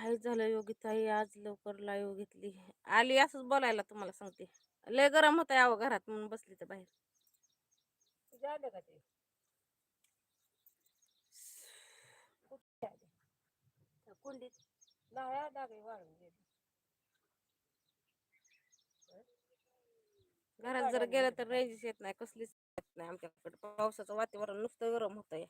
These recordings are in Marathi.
काय झालं योगिताई आज लवकर लाईव घेतली. आली असंच बोलायला तुम्हाला सांगते. लय गरम होत यावं घरात म्हणून बसली तर बाहेर. घरात जर गेलं तर रेंज येत नाही कसलीच येत नाही आमच्याकडे. पावसाचं वातावरण नुसतं गरम होतंय.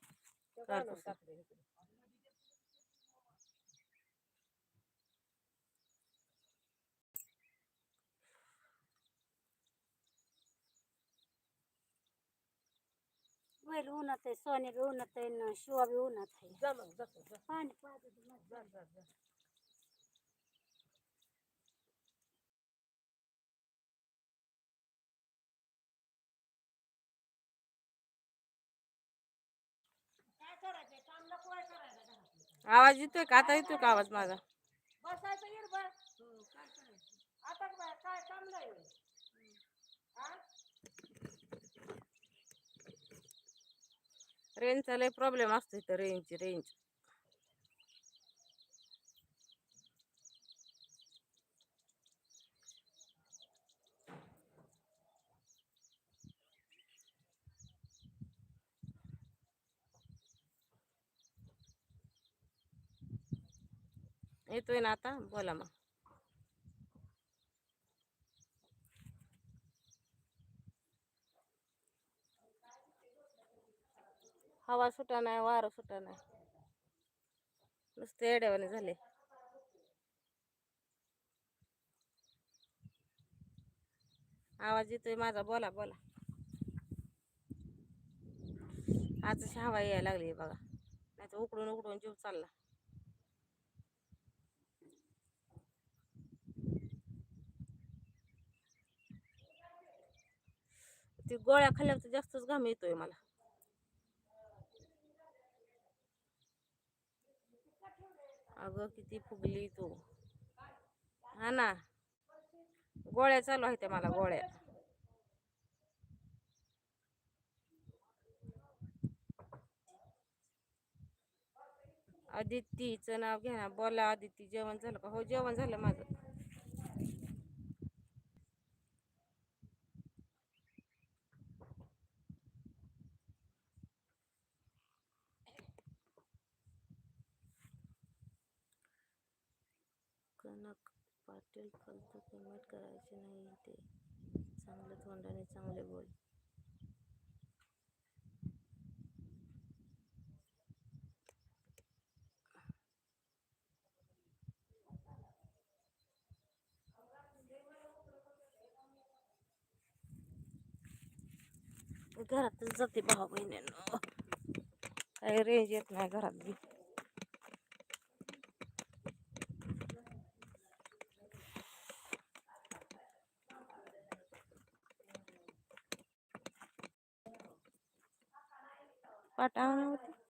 बैल उन्हात आहे सोने बी उन्हात आहे न शिवा बी उन्हात आहे. जा मग जातो जा. पाणी. जा. जा जा. आवाज येतोय का? आता येतोय का आवाज माझा बसायचं इरबा काय करायचं आता काय काय काम नाही होय. हा? रेंजचा लय प्रॉब्लेम असतो इथं रेंज रेंज. येतोय ना आता? बोला मग. हवा सुटा नाही वारं सुटा नाही. नुसते येड्यावाने झाले. आवाज येतोय माझा बोला बोला. आज अशी हवा यायला लागली बघा. नाही तर उकडून उकडून जीव चालला. ती गोळ्या खाल्ल्यावर तर जास्तच घाम येतोय मला. अगं किती फुगली तू. हा ना. गोळ्या चालू आहेत मला गोळ्या. आदितीचं नाव घ्या ना. बोला आदिती जेवण झालं का? हो जेवण झालं माझं. कनक पाटील फक्त पेमेंट करायचे नाही ते चांगलं तोंडाने चांगले बोल. घरातच जाते भाऊ बहिणीनं. काही रेंज येत नाही घरात बी पाटावं होती